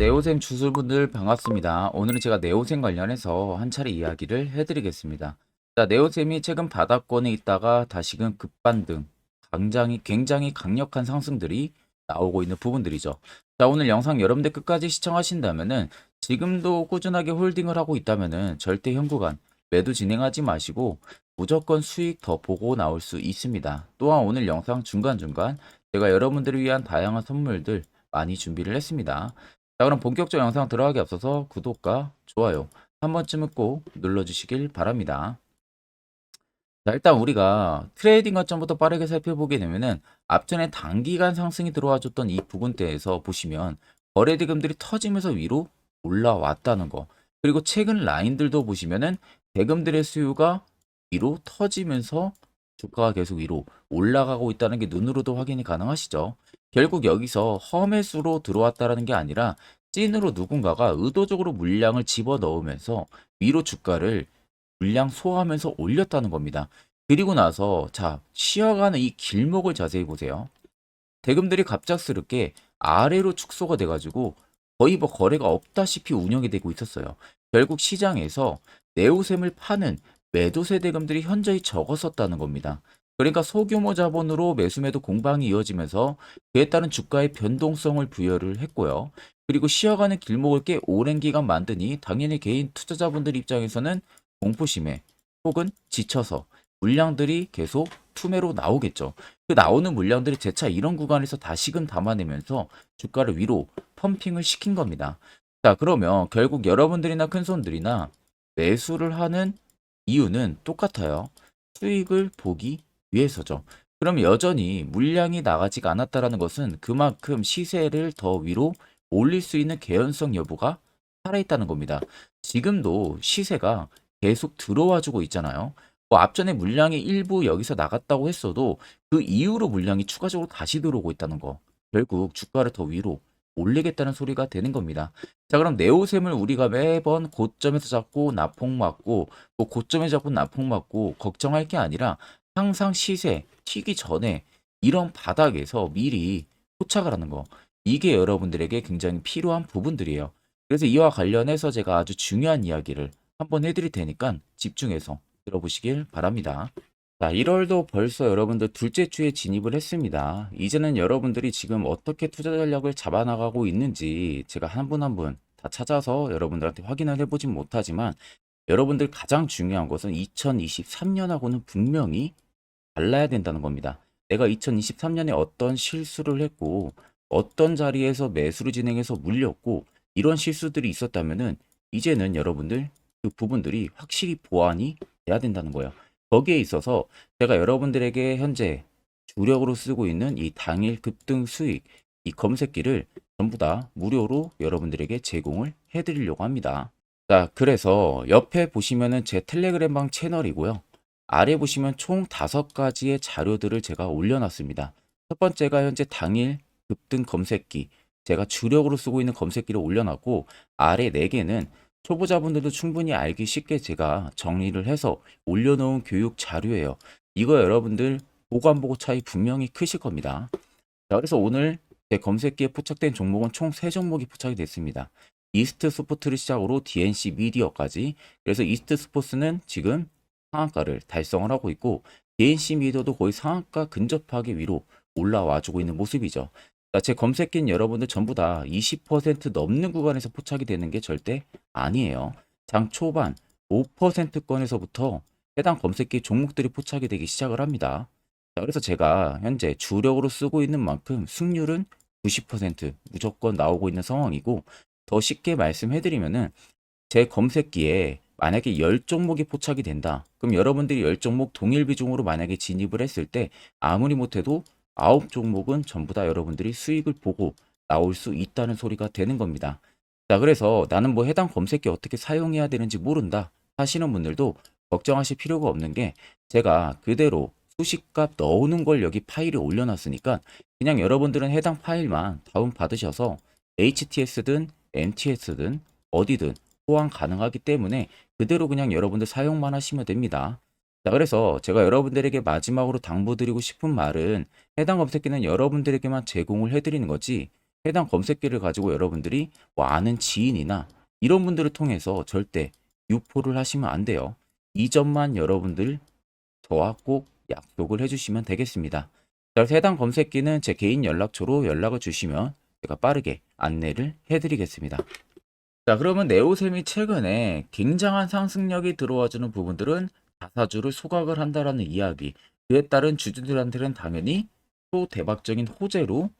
네오셈 주술분들 반갑습니다. 오늘은 제가 네오셈 관련해서 한 차례 이야기를 해드리겠습니다. 자, 네오셈이 최근 바닥권에 있다가 다시금 급반등, 굉장히, 굉장히 강력한 상승들이 나오고 있는 부분들이죠. 자, 오늘 영상 여러분들 끝까지 시청하신다면은 지금도 꾸준하게 홀딩을 하고 있다면은 절대 현구간 매도 진행하지 마시고 무조건 수익 더 보고 나올 수 있습니다. 또한 오늘 영상 중간중간 제가 여러분들을 위한 다양한 선물들 많이 준비를 했습니다. 자, 그럼 본격적 영상 들어가기 앞서서 구독과 좋아요 한 번쯤은 꼭 눌러주시길 바랍니다. 자, 일단 우리가 트레이딩 관점부터 빠르게 살펴보게 되면은 앞전에 단기간 상승이 들어와줬던 이 부분대에서 보시면 거래 대금들이 터지면서 위로 올라왔다는 거. 그리고 최근 라인들도 보시면은 대금들의 수요가 위로 터지면서 주가가 계속 위로 올라가고 있다는 게 눈으로도 확인이 가능하시죠. 결국 여기서 험해수로 들어왔다라는 게 아니라 찐으로 누군가가 의도적으로 물량을 집어 넣으면서 위로 주가를 물량 소화하면서 올렸다는 겁니다. 그리고 나서 자 쉬어가는 이 길목을 자세히 보세요. 대금들이 갑작스럽게 아래로 축소가 돼가지고 거의 뭐 거래가 없다시피 운영이 되고 있었어요. 결국 시장에서 네오셈을 파는 매도세 대금들이 현저히 적었었다는 겁니다. 그러니까 소규모 자본으로 매수매도 공방이 이어지면서 그에 따른 주가의 변동성을 부여를 했고요. 그리고 쉬어가는 길목을 꽤 오랜 기간 만드니 당연히 개인 투자자분들 입장에서는 공포심에 혹은 지쳐서 물량들이 계속 투매로 나오겠죠. 그 나오는 물량들이 재차 이런 구간에서 다시금 담아내면서 주가를 위로 펌핑을 시킨 겁니다. 자, 그러면 결국 여러분들이나 큰 손들이나 매수를 하는 이유는 똑같아요. 수익을 보기 위해서죠. 그럼 여전히 물량이 나가지가 않았다라는 것은 그만큼 시세를 더 위로 올릴 수 있는 개연성 여부가 살아있다는 겁니다. 지금도 시세가 계속 들어와 주고 있잖아요. 뭐 앞전에 물량이 일부 여기서 나갔다고 했어도 그 이후로 물량이 추가적으로 다시 들어오고 있다는 거. 결국 주가를 더 위로 올리겠다는 소리가 되는 겁니다. 자, 그럼 네오셈을 우리가 매번 고점에서 잡고 나폭 맞고 뭐 고점에 잡고 나폭 맞고 걱정할 게 아니라 항상 시세 튀기 전에 이런 바닥에서 미리 포착을 하는 거. 이게 여러분들에게 굉장히 필요한 부분들이에요. 그래서 이와 관련해서 제가 아주 중요한 이야기를 한번 해드릴 테니까 집중해서 들어보시길 바랍니다. 자, 1월도 벌써 여러분들 둘째 주에 진입을 했습니다. 이제는 여러분들이 지금 어떻게 투자 전략을 잡아나가고 있는지 제가 한 분 한 분 다 찾아서 여러분들한테 확인을 해보진 못하지만 여러분들 가장 중요한 것은 2023년하고는 분명히 달라야 된다는 겁니다. 내가 2023년에 어떤 실수를 했고 어떤 자리에서 매수를 진행해서 물렸고 이런 실수들이 있었다면은 이제는 여러분들 그 부분들이 확실히 보완이 돼야 된다는 거예요. 거기에 있어서 제가 여러분들에게 현재 주력으로 쓰고 있는 이 당일 급등 수익 이 검색기를 전부 다 무료로 여러분들에게 제공을 해드리려고 합니다. 자, 그래서 옆에 보시면은 제 텔레그램방 채널이고요. 아래 보시면 총 다섯 가지의 자료들을 제가 올려놨습니다. 첫 번째가 현재 당일 급등 검색기, 제가 주력으로 쓰고 있는 검색기를 올려놨고 아래 네 개는 초보자분들도 충분히 알기 쉽게 제가 정리를 해서 올려놓은 교육 자료예요. 이거 여러분들 안 보고 차이 분명히 크실 겁니다. 자, 그래서 오늘 제 검색기에 포착된 종목은 총 세종목이 포착이 됐습니다. 이스트 스포츠를 시작으로 DNC 미디어까지 그래서 이스트 스포츠는 지금 상한가를 달성을 하고 있고 DNC 미디어도 거의 상한가 근접하게 위로 올라와 주고 있는 모습이죠. 제 검색기는 여러분들 전부 다 20% 넘는 구간에서 포착이 되는 게 절대 아니에요. 장 초반 5%권에서부터 해당 검색기 종목들이 포착이 되기 시작을 합니다. 자, 그래서 제가 현재 주력으로 쓰고 있는 만큼 승률은 90% 무조건 나오고 있는 상황이고 더 쉽게 말씀해드리면은 제 검색기에 만약에 10종목이 포착이 된다. 그럼 여러분들이 10종목 동일 비중으로 만약에 진입을 했을 때 아무리 못해도 9종목은 전부 다 여러분들이 수익을 보고 나올 수 있다는 소리가 되는 겁니다. 자, 그래서 나는 뭐 해당 검색기 어떻게 사용해야 되는지 모른다 하시는 분들도 걱정하실 필요가 없는 게 제가 그대로 수식값 넣는 걸 여기 파일에 올려놨으니까 그냥 여러분들은 해당 파일만 다운 받으셔서 HTS든 MTS든 어디든 호환 가능하기 때문에 그대로 그냥 여러분들 사용만 하시면 됩니다. 자, 그래서 제가 여러분들에게 마지막으로 당부드리고 싶은 말은 해당 검색기는 여러분들에게만 제공을 해드리는 거지 해당 검색기를 가지고 여러분들이 뭐 아는 지인이나 이런 분들을 통해서 절대 유포를 하시면 안 돼요. 이 점만 여러분들 저와 꼭 약속을 해주시면 되겠습니다. 자, 해당 검색기는 제 개인 연락처로 연락을 주시면 제가 빠르게 안내를 해드리겠습니다. 자, 그러면 네오셈이 최근에 굉장한 상승력이 들어와주는 부분들은 자사주를 소각을 한다라는 이야기. 그에 따른 주주들한테는 당연히 또 대박적인 호재로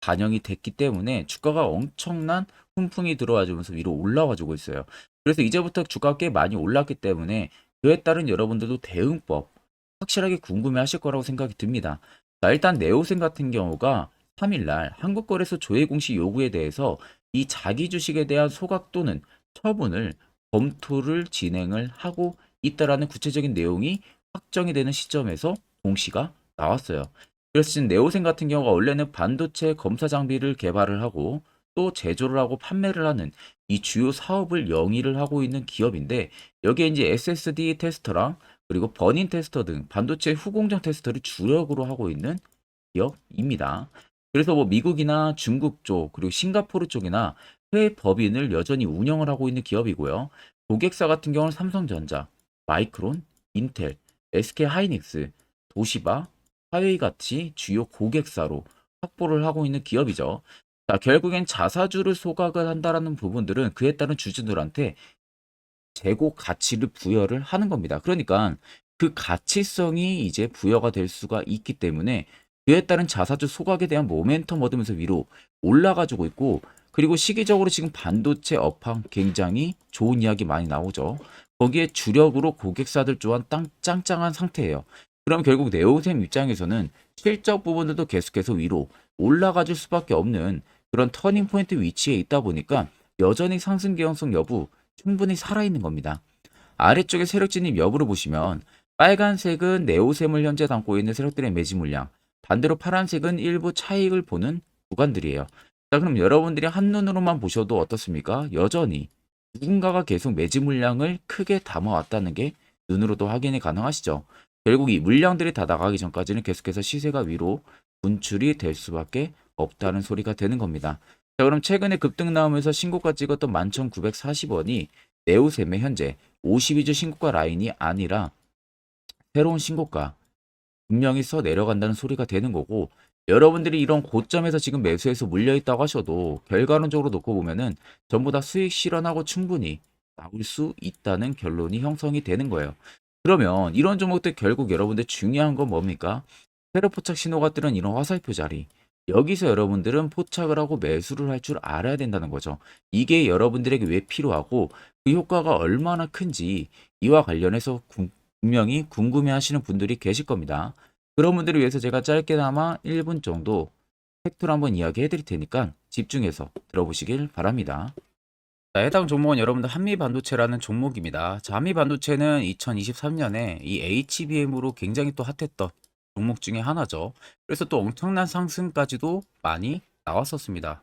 반영이 됐기 때문에 주가가 엄청난 훈풍이 들어와주면서 위로 올라와주고 있어요. 그래서 이제부터 주가가 꽤 많이 올랐기 때문에 그에 따른 여러분들도 대응법 확실하게 궁금해 하실 거라고 생각이 듭니다. 자, 일단 네오셈 같은 경우가 3일날 한국거래소 조회 공시 요구에 대해서 이 자기 주식에 대한 소각 또는 처분을 검토를 진행을 하고 있다라는 구체적인 내용이 확정이 되는 시점에서 공시가 나왔어요. 그래서 지금 네오셈 같은 경우가 원래는 반도체 검사 장비를 개발을 하고 또 제조를 하고 판매를 하는 이 주요 사업을 영위를 하고 있는 기업인데 여기에 이제 SSD 테스터랑 그리고 버닌 테스터 등 반도체 후공정 테스터를 주력으로 하고 있는 기업입니다. 그래서 뭐 미국이나 중국 쪽 그리고 싱가포르 쪽이나 해외 법인을 여전히 운영을 하고 있는 기업이고요. 고객사 같은 경우는 삼성전자, 마이크론, 인텔, SK 하이닉스, 도시바, 화웨이 같이 주요 고객사로 확보를 하고 있는 기업이죠. 자, 결국엔 자사주를 소각을 한다라는 부분들은 그에 따른 주주들한테 재고 가치를 부여를 하는 겁니다. 그러니까 그 가치성이 이제 부여가 될 수가 있기 때문에 그에 따른 자사주 소각에 대한 모멘텀 얻으면서 위로 올라가지고 있고 그리고 시기적으로 지금 반도체 업황 굉장히 좋은 이야기 많이 나오죠. 거기에 주력으로 고객사들 또한 땅, 짱짱한 상태예요. 그럼 결국 네오셈 입장에서는 실적 부분들도 계속해서 위로 올라가줄 수밖에 없는 그런 터닝 포인트 위치에 있다 보니까 여전히 상승 개연성 여부 충분히 살아있는 겁니다. 아래쪽에 세력 진입 여부를 보시면 빨간색은 네오셈을 현재 담고 있는 세력들의 매집 물량, 반대로 파란색은 일부 차익을 보는 구간들이에요. 자, 그럼 여러분들이 한눈으로만 보셔도 어떻습니까? 여전히 누군가가 계속 매집 물량을 크게 담아왔다는 게 눈으로도 확인이 가능하시죠. 결국 이 물량들이 다 나가기 전까지는 계속해서 시세가 위로 분출이 될 수밖에 없다는 소리가 되는 겁니다. 자, 그럼 최근에 급등 나오면서 신고가 찍었던 11,940원이 네오셈의 현재 52주 신고가 라인이 아니라 새로운 신고가 분명히 써 내려간다는 소리가 되는 거고 여러분들이 이런 고점에서 지금 매수해서 물려있다고 하셔도 결과론적으로 놓고 보면은 전부 다 수익 실현하고 충분히 나올 수 있다는 결론이 형성이 되는 거예요. 그러면 이런 종목들 결국 여러분들 중요한 건 뭡니까? 세력 포착 신호가 뜨는 이런 화살표 자리. 여기서 여러분들은 포착을 하고 매수를 할 줄 알아야 된다는 거죠. 이게 여러분들에게 왜 필요하고 그 효과가 얼마나 큰지 이와 관련해서 궁- 분명히 궁금해 하시는 분들이 계실 겁니다. 그런 분들을 위해서 제가 짧게나마 1분 정도 팩트로 한번 이야기해 드릴 테니까 집중해서 들어보시길 바랍니다. 자, 해당 종목은 여러분들 한미반도체라는 종목입니다. 자, 한미반도체는 2023년에 이 HBM으로 굉장히 또 핫했던 종목 중에 하나죠. 그래서 또 엄청난 상승까지도 많이 나왔었습니다.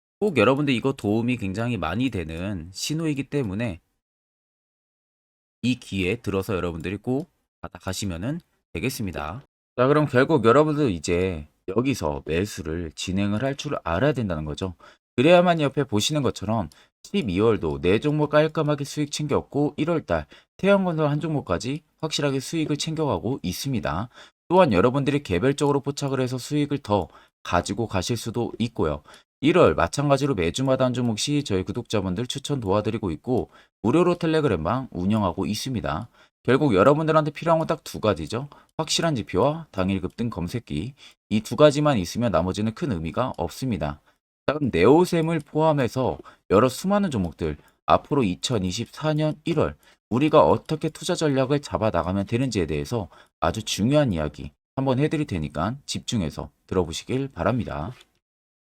꼭 여러분들 이거 도움이 굉장히 많이 되는 신호이기 때문에 이 기회에 들어서 여러분들이 꼭 받아가시면 되겠습니다. 자, 그럼 결국 여러분들 이제 여기서 매수를 진행을 할 줄 알아야 된다는 거죠. 그래야만 옆에 보시는 것처럼 12월도 네 종목 깔끔하게 수익 챙겼고 1월달 태양건설 한 종목까지 확실하게 수익을 챙겨가고 있습니다. 또한 여러분들이 개별적으로 포착을 해서 수익을 더 가지고 가실 수도 있고요. 1월 마찬가지로 매주마다 한 종목씩 저희 구독자분들 추천 도와드리고 있고 무료로 텔레그램방 운영하고 있습니다. 결국 여러분들한테 필요한 건 딱 두 가지죠. 확실한 지표와 당일 급등 검색기. 이 두 가지만 있으면 나머지는 큰 의미가 없습니다. 자, 그럼 네오셈을 포함해서 여러 수많은 종목들 앞으로 2024년 1월 우리가 어떻게 투자 전략을 잡아 나가면 되는지에 대해서 아주 중요한 이야기 한번 해드릴 테니까 집중해서 들어보시길 바랍니다.